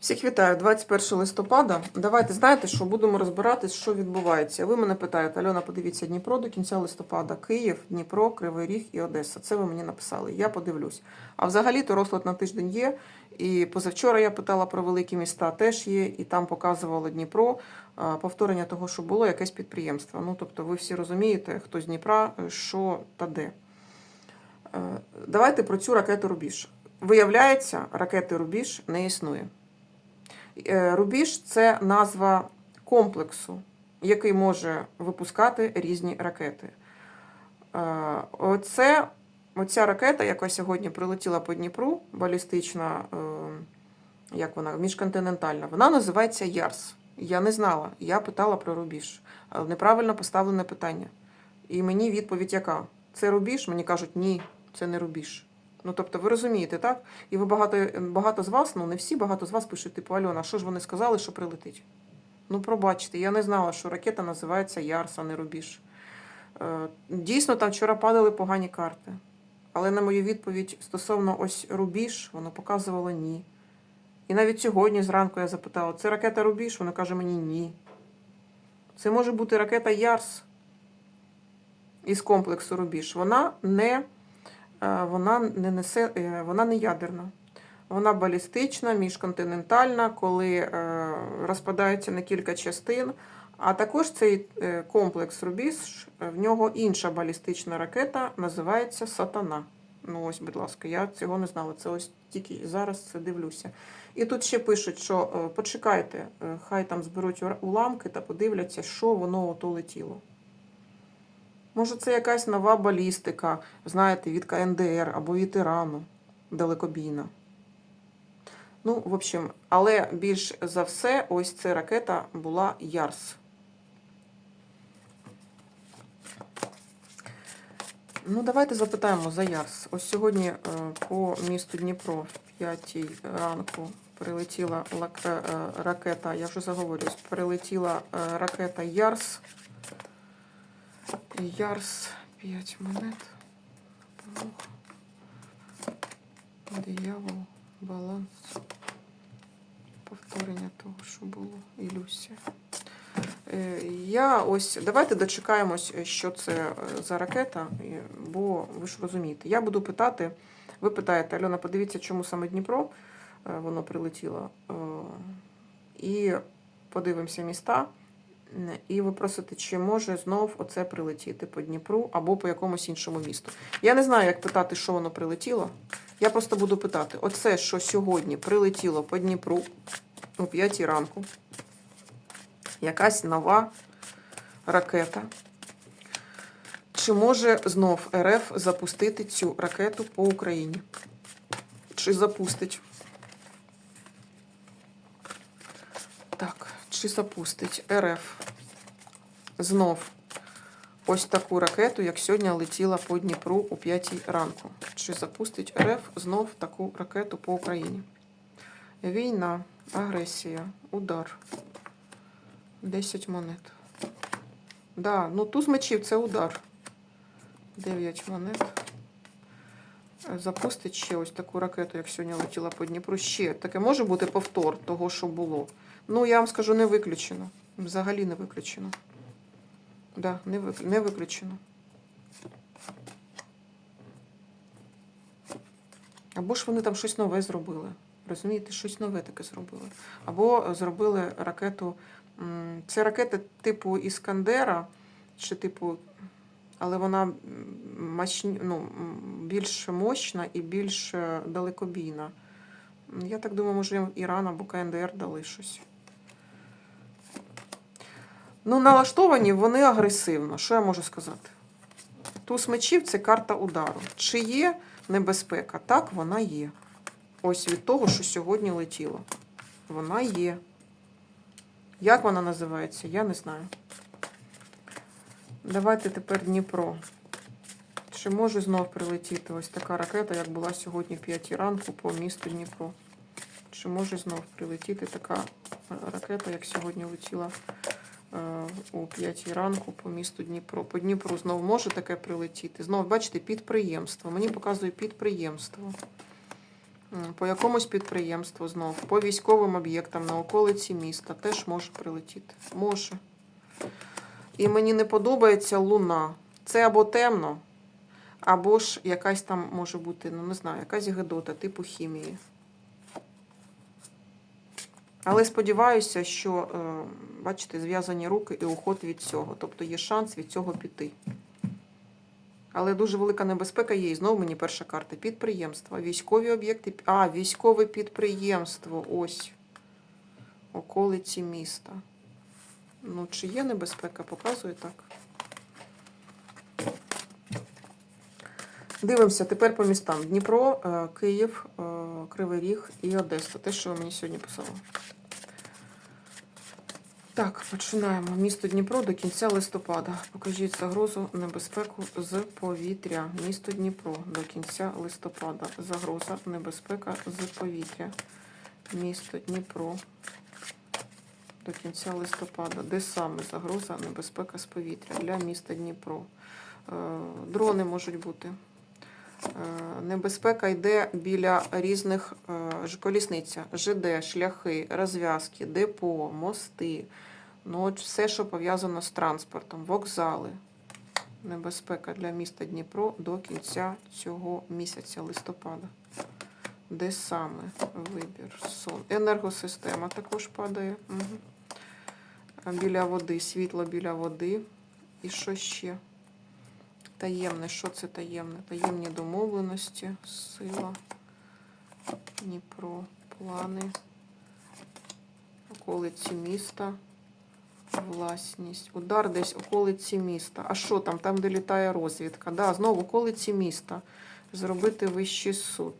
Всіх вітаю, 21 листопада. Давайте знаєте, що будемо розбиратись, що відбувається. Ви мене питаєте, Альона, подивіться Дніпро до кінця листопада, Київ, Дніпро, Кривий Ріг і Одеса. Це ви мені написали. Я подивлюсь. А взагалі-то розклад на тиждень є. І позавчора я питала про великі міста, теж є, і там показувало Дніпро. Повторення того, що було якесь підприємство. Ну, тобто, ви всі розумієте, хто з Дніпра, що та де. Е, Давайте про цю ракету Рубіж. Виявляється, ракети Рубіж не існує. Е, Рубіж це назва комплексу, який може випускати різні ракети. Е, Оце, оця ракета, яка сьогодні прилетіла по Дніпру, балістична, е, як вона, міжконтинентальна, вона називається Ярс. Я не знала, я питала про рубіж, неправильно поставлене питання. І мені відповідь яка? Це рубіж? Мені кажуть, ні, це не рубіж. Ну, тобто, ви розумієте, так? І ви багато, багато з вас, ну не всі, багато з вас пишуть, типу, Альона, що ж вони сказали, що прилетить? Ну, пробачте, я не знала, що ракета називається Ярс, а не Рубіж. Е, Дійсно, там вчора падали погані карти. Але на мою відповідь стосовно ось Рубіж, воно показувало ні. І навіть сьогодні зранку я запитала, це ракета Рубіж? Воно каже мені ні. Це може бути ракета Ярс із комплексу Рубіж. Вона не вона не несе, е, вона не ядерна. Вона балістична, міжконтинентальна, коли е, розпадається на кілька частин. А також цей е, комплекс Рубіж, е, в нього інша балістична ракета, називається Сатана. Ну ось, будь ласка, я цього не знала. Це ось тільки зараз це дивлюся. І тут ще пишуть, що е, почекайте, е, хай там зберуть уламки та подивляться, що воно ото летіло. Може, це якась нова балістика, знаєте, від КНДР або від Ірану далекобійна. Ну, в общем, але більш за все, ось ця ракета була Ярс. Ну, давайте запитаємо за Ярс. Ось сьогодні е, по місту Дніпро в 5 ранку прилетіла е, е, ракета, я вже заговорюсь, прилетіла ракета Ярс. Ярс 5 монет. Диявол, баланс. Повторення того, що було. Ілюсія. Е, Я ось давайте дочекаємось, що це е, за ракета, бо ви ж розумієте. Я буду питати. Ви питаєте, Альона, подивіться, чому саме Дніпро е, воно прилетіло. Е, І подивимося міста. І ви просите, чи може знов оце прилетіти по Дніпру або по якомусь іншому місту. Я не знаю, як питати, що воно прилетіло. Я просто буду питати: оце, що сьогодні прилетіло по Дніпру о 5 ранку, якась нова ракета. Чи може знов РФ запустити цю ракету по Україні? Чи запустить? Так, чи запустить РФ знов ось таку ракету, як сьогодні летіла по Дніпру о 5 ранку? Чи запустить РФ знов таку ракету по Україні? Війна, агресія, удар. 10 монет. Да, ну туз мечів це удар. 9 монет. Запустить ще ось таку ракету, як сьогодні летіла по Дніпру. Ще таке може бути повтор того, що було. Ну, я вам скажу, не виключено. Взагалі не виключено. Да, не, вик... не виключено. Або ж вони там щось нове зробили. Розумієте, щось нове таке зробили. Або зробили ракету. Це ракета типу Іскандера, чи типу, але вона м, мощні, ну, більш мощна і більш е, далекобійна. Я так думаю, може Іран або КНДР дали щось. Ну, налаштовані вони агресивно. Що я можу сказати? Туз мечів це карта удару. Чи є небезпека? Так, вона є. Ось від того, що сьогодні летіло. Вона є. Як вона називається, я не знаю. Давайте тепер Дніпро. Чи може знов прилетіти ось така ракета, як була сьогодні в 5 ранку по місту Дніпро? Чи може знов прилетіти така ракета, як сьогодні летіла о 5 ранку по місту Дніпро? По Дніпру знов може таке прилетіти? Знов, бачите, підприємство. Мені показує підприємство. По якомусь підприємству знов, по військовим об'єктам на околиці міста теж може прилетіти. Може. І мені не подобається луна. Це або темно, або ж якась там може бути, ну не знаю, якась гедота, типу хімії. Але сподіваюся, що, е, бачите, зв'язані руки і уход від цього. Тобто є шанс від цього піти. Але дуже велика небезпека є. І знову мені перша карта. Підприємства, військові об'єкти. А, військове підприємство. Ось. Околиці міста. Ну, чи є небезпека? Показує так. Дивимося тепер по містам. Дніпро, е, Київ, е, Кривий Ріг і Одеса. Те, що ви мені сьогодні писали. Так, починаємо. Місто Дніпро до кінця листопада. Покажіть загрозу, небезпеку з повітря. Місто Дніпро до кінця листопада. Загроза, небезпека з повітря. Місто Дніпро до кінця листопада. Де саме загроза, небезпека з повітря для міста Дніпро? Е, Дрони можуть бути. Е, Небезпека йде біля різних е, колісниця, ЖД, шляхи, розв'язки, депо, мости. Ну, от все, що пов'язано з транспортом, вокзали. Небезпека для міста Дніпро до кінця цього місяця листопада. Де саме вибір? Сон. Енергосистема також падає. Угу. Біля води, світло біля води. І що ще? Таємне, що це таємне? Таємні домовленості, сила, Дніпро, плани, околиці міста, власність. Удар десь околиці міста. А що там? Там, де літає розвідка. Да, знову околиці міста. Зробити вищий суд.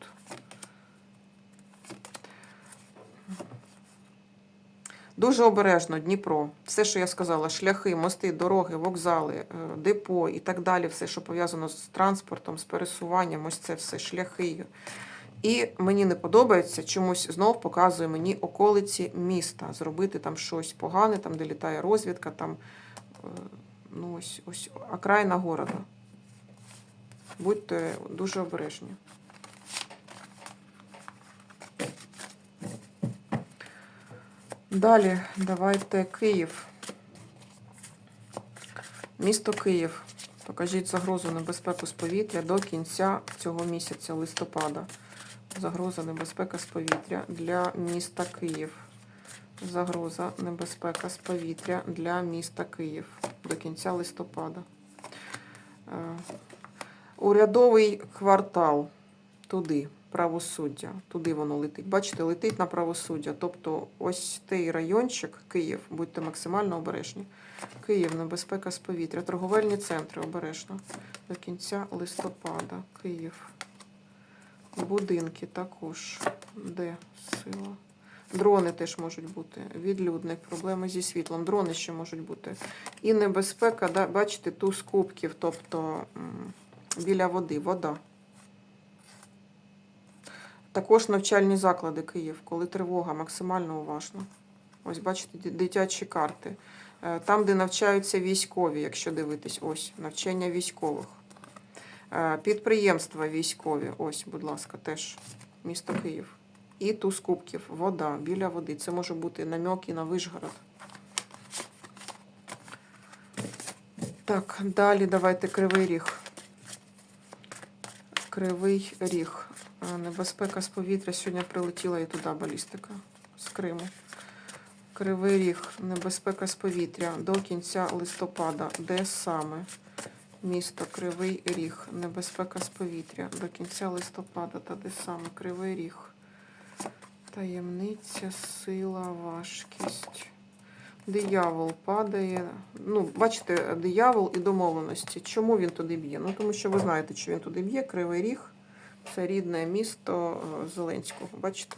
Дуже обережно, Дніпро. Все, що я сказала, шляхи, мости, дороги, вокзали, е, депо і так далі, все, що пов'язано з транспортом, з пересуванням, ось це все, шляхи. І мені не подобається, чомусь знов показує мені околиці міста. Зробити там щось погане, там, де літає розвідка, там е, ну, ось, ось окраїна города. Будьте дуже обережні. Далі давайте Київ. Місто Київ. Покажіть загрозу небезпеку з повітря до кінця цього місяця, листопада. Загроза небезпека з повітря для міста Київ. Загроза небезпека з повітря для міста Київ до кінця листопада. Е, Урядовий квартал туди, правосуддя, туди воно летить. Бачите, летить на правосуддя. Тобто ось той райончик, Київ, будьте максимально обережні. Київ, небезпека з повітря, торговельні центри обережно. До кінця листопада. Київ. Будинки також. Де сила? Дрони теж можуть бути. Відлюдник, проблеми зі світлом. Дрони ще можуть бути. І небезпека, да, бачите, туз кубків, тобто біля води, вода. Також навчальні заклади Київ, коли тривога, максимально уважно. Ось бачите, дитячі карти. Е, Там, де навчаються військові, якщо дивитись, ось навчання військових. Е, Підприємства військові, ось, будь ласка, теж місто Київ. І туз кубків, вода, біля води. Це може бути намьоки на Вишгород. Так, далі давайте Кривий Ріг. Кривий Ріг. Небезпека з повітря. Сьогодні прилетіла і туди балістика з Криму. Кривий Ріг. Небезпека з повітря до кінця листопада. Де саме? Місто Кривий Ріг. Небезпека з повітря до кінця листопада. Та де саме? Кривий Ріг. Таємниця, сила, важкість. Диявол падає. Ну, бачите, диявол і домовленості. Чому він туди б'є? Ну, тому що ви знаєте, що він туди б'є. Кривий Ріг. Це рідне місто е, Зеленського. Бачите?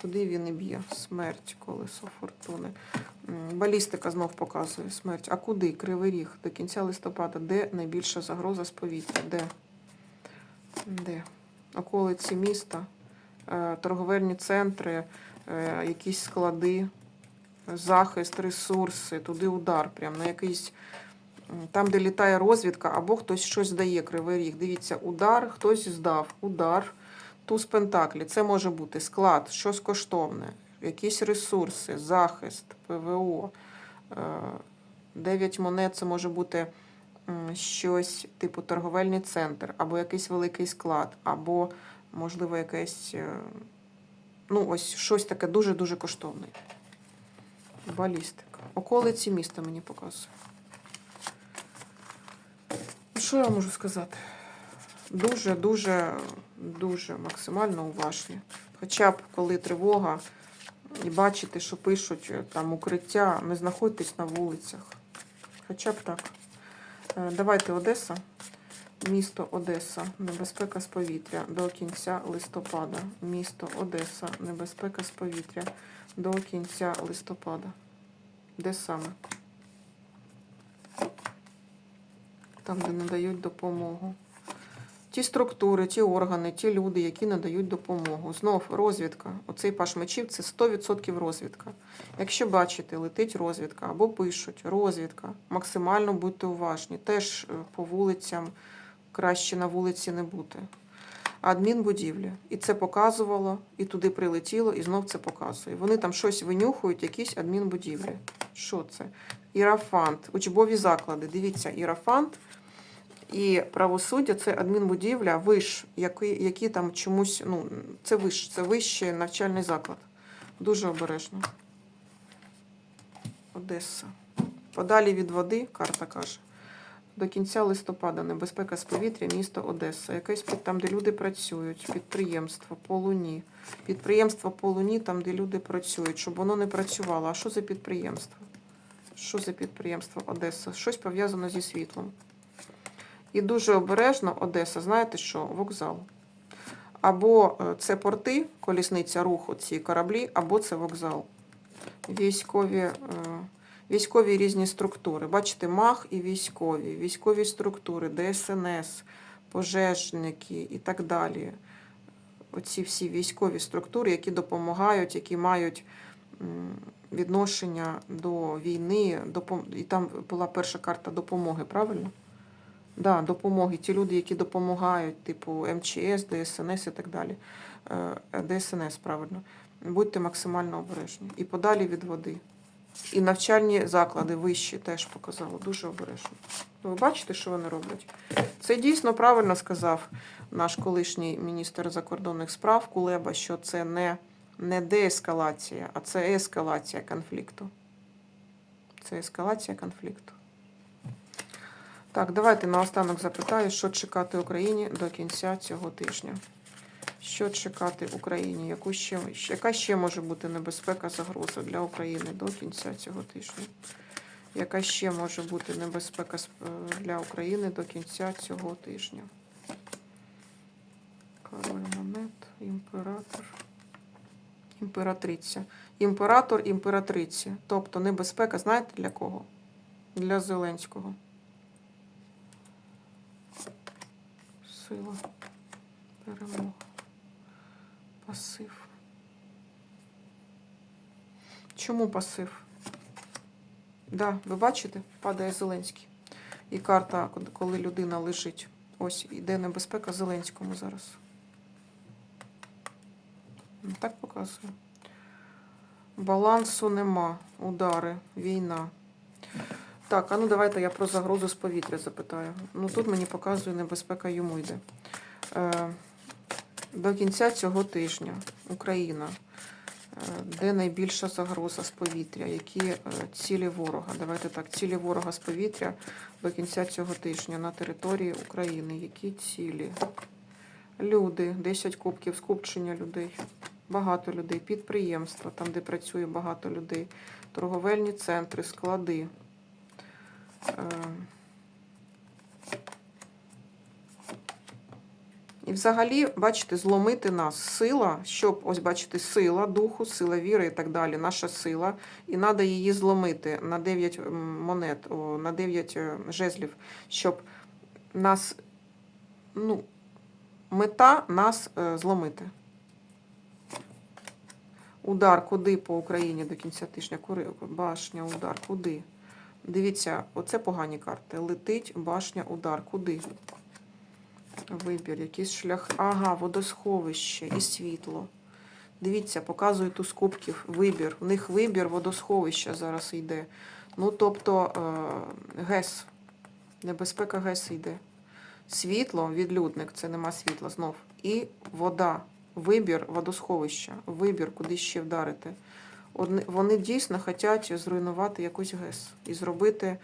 Туди він і б'є. Смерть, колесо фортуни. Балістика знов показує смерть. А куди? Кривий Ріг. До кінця листопада. Де найбільша загроза з повітря? Де? Де? Околиці міста, е, торговельні центри, е, якісь склади, захист, ресурси, туди удар, прям на якийсь. Там, де літає розвідка, або хтось щось здає, кривий ріг. Дивіться, удар, хтось здав, удар. Туз Пентаклі. Це може бути склад, щось коштовне, якісь ресурси, захист, ПВО. Е, Дев'ять монет це може бути щось типу торговельний центр, або якийсь великий склад, або, можливо, якесь. е, Ну, ось щось таке дуже-дуже коштовне. Балістика. Околиці міста мені показує. Що я можу сказати? Дуже, дуже, дуже максимально уважні. Хоча б коли тривога, і бачите, що пишуть е, там укриття, не знаходьтесь на вулицях. Хоча б так. Е, Давайте Одеса. Місто Одеса, небезпека з повітря до кінця листопада. Місто Одеса, небезпека з повітря до кінця листопада. Де саме? Там, де надають допомогу. Ті структури, ті органи, ті люди, які надають допомогу. Знов розвідка. Оцей паш мечів це 100% розвідка. Якщо бачите, летить розвідка або пишуть розвідка, максимально будьте уважні. Теж е, по вулицям краще на вулиці не бути. Адмінбудівлі. І це показувало, і туди прилетіло, і знов це показує. Вони там щось винюхують, якісь адмінбудівлі. Що це? Ірафант, учбові заклади. Дивіться, ірафант і правосуддя це адмінбудівля, виш, які, які там чомусь, ну, це виш, це вищий навчальний заклад. Дуже обережно. Одеса. Подалі від води, карта каже. До кінця листопада небезпека з повітря, місто Одеса. Якесь там, де люди працюють, підприємство по луні. Підприємство по луні, там, де люди працюють, щоб воно не працювало. А що за підприємство? Що за підприємство Одеса? Щось пов'язане зі світлом. І дуже обережно Одеса, знаєте що? Вокзал. Або е, це порти, колісниця руху, ці кораблі, або це вокзал. Військові, е, військові різні структури. Бачите, МАХ і військові, військові структури, ДСНС, пожежники і так далі. Оці всі військові структури, які допомагають, які мають відношення до війни. І там була перша карта допомоги, правильно? Да, допомоги. Ті люди, які допомагають, типу МЧС, ДСНС і так далі. Е, ДСНС, правильно. Будьте максимально обережні. І подалі від води. І навчальні заклади вищі теж показало. Дуже обережно. Ви бачите, що вони роблять? Це дійсно правильно сказав наш колишній міністр закордонних справ Кулеба, що це не, не деескалація, а це ескалація конфлікту. Це ескалація конфлікту. Так, давайте наостанок запитаю, що чекати Україні до кінця цього тижня. Що чекати Україні? Яку ще, яка ще може бути небезпека, загроза для України до кінця цього тижня? Яка ще може бути небезпека е, для України до кінця цього тижня? Король монет, імператор, імператриця. Імператор, імператриці. Тобто небезпека, знаєте для кого? Для Зеленського. Сила, перемога, пасив. Чому пасив? Да, ви бачите, падає Зеленський. І карта, коли людина лежить. Ось іде небезпека Зеленському зараз. Ну, Так показує. Балансу нема. Удари, війна. Так, а ну давайте я про загрозу з повітря запитаю. Ну тут мені показує небезпека йому йде. Е, до кінця цього тижня Україна. Е, Де найбільша загроза з повітря? Які е, цілі ворога? Давайте так, цілі ворога з повітря до кінця цього тижня на території України. Які цілі? Люди, 10 кубків, скупчення людей, багато людей, підприємства, там, де працює багато людей, торговельні центри, склади. Е, І взагалі, бачите, зломити нас сила, щоб ось бачите, сила духу, сила віри і так далі, наша сила, і треба її зломити на 9 монет, на 9 е, жезлів, щоб нас, ну, мета нас е, зломити. Удар куди по Україні до кінця тижня? Башня, удар, куди? Дивіться, оце погані карти. Летить башня, удар. Куди? Вибір, якийсь шлях. Ага, водосховище і світло. Дивіться, показую ту з кубків. Вибір. В них вибір водосховища зараз йде. Ну, тобто е, ГЕС. Небезпека ГЕС йде. Світло, відлюдник, це нема світла знов. І вода. Вибір водосховища. Вибір, куди ще вдарити. Вони дійсно хочуть зруйнувати якусь ГЕС і зробити.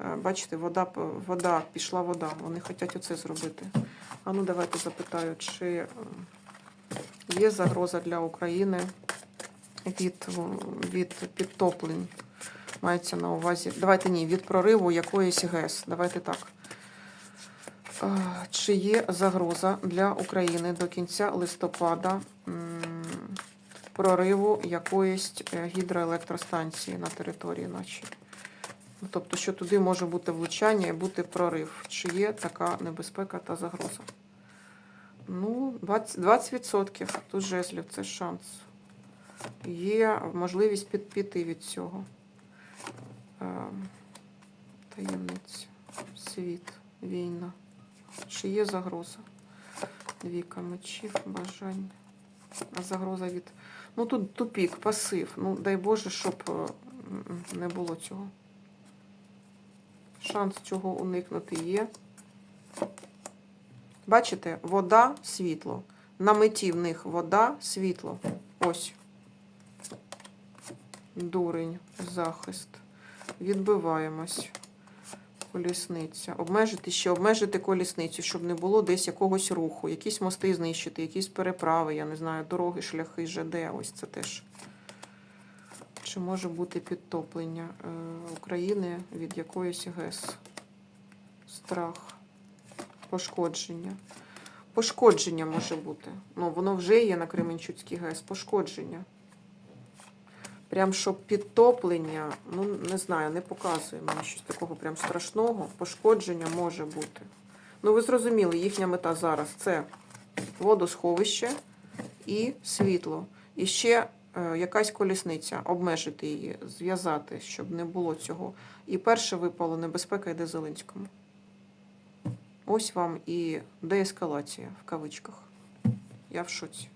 е, Бачите, вода, вода, пішла вода. Вони хочуть оце зробити. А ну давайте запитаю, чи е, є загроза для України від, від підтоплень. Мається на увазі. Давайте ні, від прориву якоїсь ГЕС. Давайте так. Е, Чи є загроза для України до кінця листопада прориву якоїсь е, гідроелектростанції на території нашій? Ну, Тобто, що туди може бути влучання і бути прорив. Чи є така небезпека та загроза? Ну, 20%, 20% тут жезлів, це шанс. Є можливість під, піти від цього. Ем, Таємниця, світ, війна. Чи є загроза? Двіка мечів, бажання. А загроза від. Ну тут тупік, пасив. Ну, дай Боже, щоб е, не було цього. Шанс цього уникнути є. Бачите, вода, світло. На меті в них вода, світло. Ось. Дурень, захист. Відбиваємось. Колісниця. Обмежити ще, обмежити колісницю, щоб не було десь якогось руху. Якісь мости знищити, якісь переправи, я не знаю, дороги, шляхи, ЖД. Ось це теж. Чи може бути підтоплення е, України від якоїсь ГЕС? Страх, пошкодження. Пошкодження може бути. Ну, воно вже є на Кременчуцькій ГЕС. Пошкодження. Прям щоб підтоплення, ну не знаю, не показує мені щось такого прям страшного. Пошкодження може бути. Ну, ви зрозуміли, їхня мета зараз це водосховище і світло. І ще е, якась колісниця, обмежити її, зв'язати, щоб не було цього. І перше випало небезпека йде Зеленському. Ось вам і деескалація в кавичках. Я в шоці.